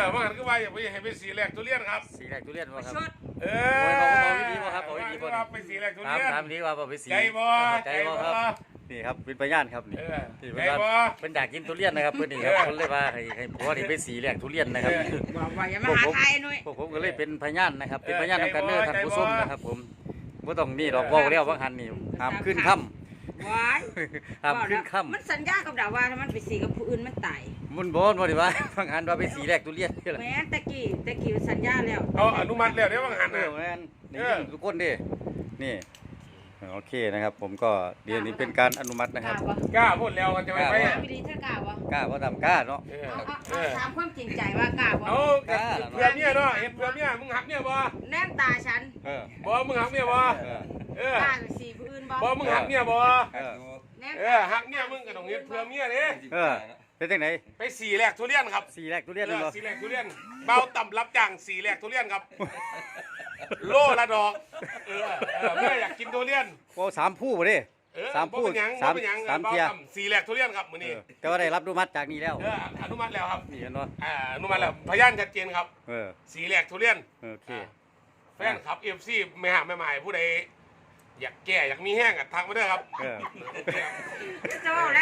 อว่าหันก็ว่าอย่าไปให้เป็นสีแหลกทุเรียนครับ สีแรกทุเรียนบ่ครับชดเออโอ้ยบอกบอกดีๆบ่ครับบอกดีๆบ่ ว่าไปสีแหลกทุถามเรียน ถามดีว่าบ่ไปสีใจบ่ใจบ่ครับ นี่ครับเป็นพยานครับนี่เออที่ใจเพิ่นว่าบ่เพิ่นอยากกินทุเรียนนะครับเพิ่นนี่ครับเออ เพิ่นเลยว่าให้ให้ผัวนี่ไปสีแรกทุเรียนนะครับเออบอกว่าอย่ามาหาทายหน่อยพวกผมก็เลยเป็นพยานนะครับ เป็นเออพยานนำกันเด้อใจบ่ท่านผู้ชมใจบ่นะครับ ผมบ่ต้องนี่ดอกเว้าแล้วว่าหันนี่ห้ามขึ้นค่ำ ว้ายห้ามขึ้นค่ำมันสัญญากับดาว่าถ้ามันไปสีกับผู้อื่นมันตายมันบ่นบ่ได้ว่าฟังหันว่าไปสีแรกทุเรียนนี่แหละแม้ตะกี้ตะกี้สัญญาแล้วเขาอนุมัติแล้วเดี๋ยวว่าหันเอน่ะ อแม่นนี่เออ ทุกคนดินี่โอเคนะครับ ผมก็เดี๋ยวนี้เป็นการอนุมัตินะกครัล้าบบ่กล้าพูดแล้วกันจะไปไปถามดีๆเธอกล้าบ่กล้าบ่ทำกล้าเนาะ เออเอาเอาเอเอาอถามความจริงใจว่ากล้าบ่เอาเพื่อเมียเนาะเห็นเพื่อเมียมึงหักเมียบ่แนมตาฉันเออบ่มึงหักเมียบ่เออเออกล้าไปสีผู้อื่น บ่บ่มึงหักเมียบ่เออแนมเออหักเมียมึงก็ต้องเห็นเพื่อเมียเด้เออเป็นจังไหนไปสีแหลกทุเรียนครับสีแรกทุเรียนเลยเอบ่อสีแหลกทุเรียนเบาต่ำรับจ้างสีแหลกทุเรียนครับ โลละดอกเออเออแม่อยากกินทุเรียนโอ้สามผู้บ่ดิเออสามบ่พูดเป็นหยังสามบ่เป็นหยังสามเบาเที่ยต่ำสีแหลกทุเรียนครับมื้อเอนี้อแต่ว่าได้รับอนุมัติจากนี้แล้วเอออนุมัติแล้วครับนี่เห็นบ่อ่าอนุมัติแล้วพยานชัดเจนครับ เออสีแหลกทุเรียน โอเค แฟนครับ FC ไม่หาไม่หมายผู้ใด อยากแก้อยากมีแห้งอะทักมาเด้อครับ เออจะเอาแล้ว